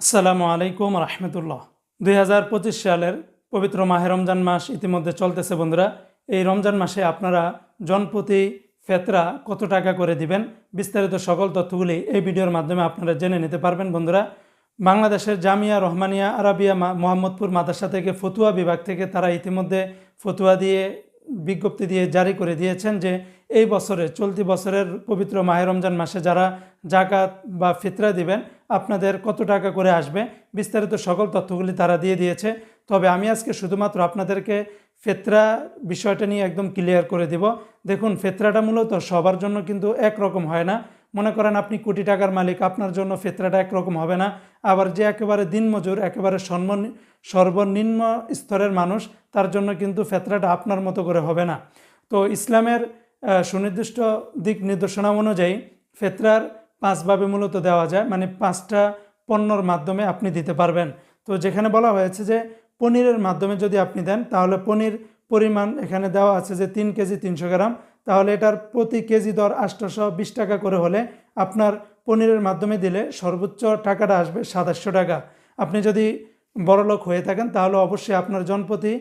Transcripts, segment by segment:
আসসালামু আলাইকুম রহমতুল্লাহ। দুই হাজার পঁচিশ সালের পবিত্র মাহে রমজান মাস ইতিমধ্যে চলতেছে বন্ধুরা। এই রমজান মাসে আপনারা জনপ্রতি ফেতরা কত টাকা করে দিবেন? বিস্তারিত সকল তথ্যগুলি এই ভিডিওর মাধ্যমে আপনারা জেনে নিতে পারবেন বন্ধুরা। বাংলাদেশের জামিয়া, রহমানিয়া, আরাবিয়া মোহাম্মদপুর মাদ্রাসা থেকে ফতুয়া বিভাগ থেকে তারা ইতিমধ্যে ফতুয়া দিয়ে বিজ্ঞপ্তি দিয়ে জারি করে দিয়েছেন যে, এই বছরে, চলতি বছরের পবিত্র মাহে রমজান মাসে যারা জাকাত বা ফিতরা দিবেন আপনাদের কত টাকা করে আসবে, বিস্তারিত সকল তথ্যগুলি তারা দিয়ে দিয়েছে। তবে আমি আজকে শুধুমাত্র আপনাদেরকে ফেতরা বিষয়টা নিয়ে একদম ক্লিয়ার করে দিব। দেখুন, ফেতরাটা মূলত সবার জন্য কিন্তু একরকম হয় না। মনে করেন আপনি কোটি টাকার মালিক, আপনার জন্য ফেতরাটা একরকম হবে না। আবার যে একেবারে দিনমজুর, একেবারে সন্মান, সর্বনিম্ন স্তরের মানুষ, তার জন্য কিন্তু ফেতরাটা আপনার মতো করে হবে না। তো ইসলামের সুনির্দিষ্ট দিক নির্দেশনা অনুযায়ী ফেতরার পাঁচভাবে মূলত দেওয়া যায় মানে পাঁচটা পণ্যর মাধ্যমে আপনি দিতে পারবেন। তো যেখানে বলা হয়েছে যে পনিরের মাধ্যমে যদি আপনি দেন, তাহলে পনির পরিমাণ এখানে দেওয়া আছে যে তিন কেজি তিনশো গ্রাম। তাহলে এটার প্রতি কেজি দর আটশোশো বিশ টাকা করে হলে আপনার পনিরের মাধ্যমে দিলে সর্বোচ্চ টাকাটা আসবে সাতাশশো টাকা। আপনি যদি বড়লোক হয়ে থাকেন, তাহলে অবশ্যই আপনার জনপ্রতি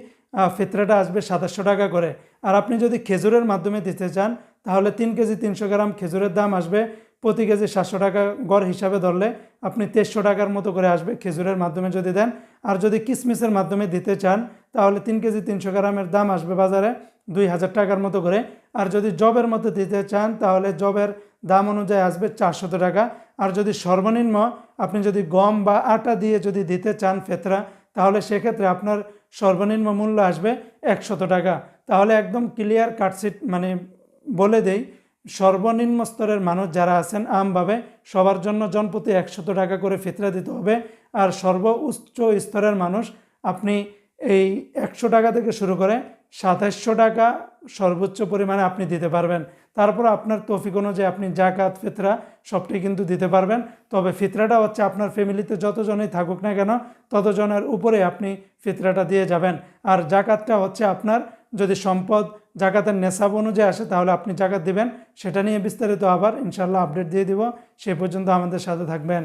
ফিতরাটা আসবে সাতাশশো টাকা করে। আর আপনি যদি খেজুরের মাধ্যমে দিতে চান, তাহলে তিন কেজি তিনশো গ্রাম খেজুরের দাম আসবে প্রতি কেজি সাতশো টাকা গড় হিসাবে ধরলে আপনি তেইশশো টাকার মতো করে আসবে খেজুরের মাধ্যমে যদি দেন। আর যদি কিসমিসের মাধ্যমে দিতে চান, তাহলে তিন কেজি তিনশো গ্রামের দাম আসবে বাজারে দুই হাজার টাকার মতো করে। আর যদি জবের মতো দিতে চান, তাহলে জবের দাম অনুযায়ী আসবে চারশত টাকা। আর যদি সর্বনিম্ন আপনি যদি গম বা আটা দিয়ে যদি দিতে চান ফেতরা, তাহলে সেক্ষেত্রে আপনার সর্বনিম্ন মূল্য আসবে একশত টাকা। তাহলে একদম ক্লিয়ার কাটশিট মানে বলে দেই সর্বনিম্ন স্তরের মানুষ যারা আছেন আমভাবে সবার জন্য জনপ্রতি একশত টাকা করে ফিতরা দিতে হবে। আর সর্ব উচ্চ স্তরের মানুষ আপনি এই একশো টাকা থেকে শুরু করে সাতাশশো টাকা সর্বোচ্চ পরিমাণে আপনি দিতে পারবেন। তারপর আপনার তৌফিক অনুযায়ী আপনি জাকাত ফিতরা সবটি কিন্তু দিতে পারবেন। তবে ফিতরাটা হচ্ছে আপনার ফ্যামিলিতে যতজনই থাকুক না কেন ততজনের উপরে আপনি ফিতরাটা দিয়ে যাবেন। আর জাকাতটা হচ্ছে আপনার যদি সম্পদ জাকাতের নেশাব অনুযায়ী আসে, তাহলে আপনি জাকাত দিবেন। সেটা নিয়ে বিস্তারিত আবার ইনশাল্লাহ আপডেট দিয়ে দিব। সেই পর্যন্ত আমাদের সাথে থাকবেন।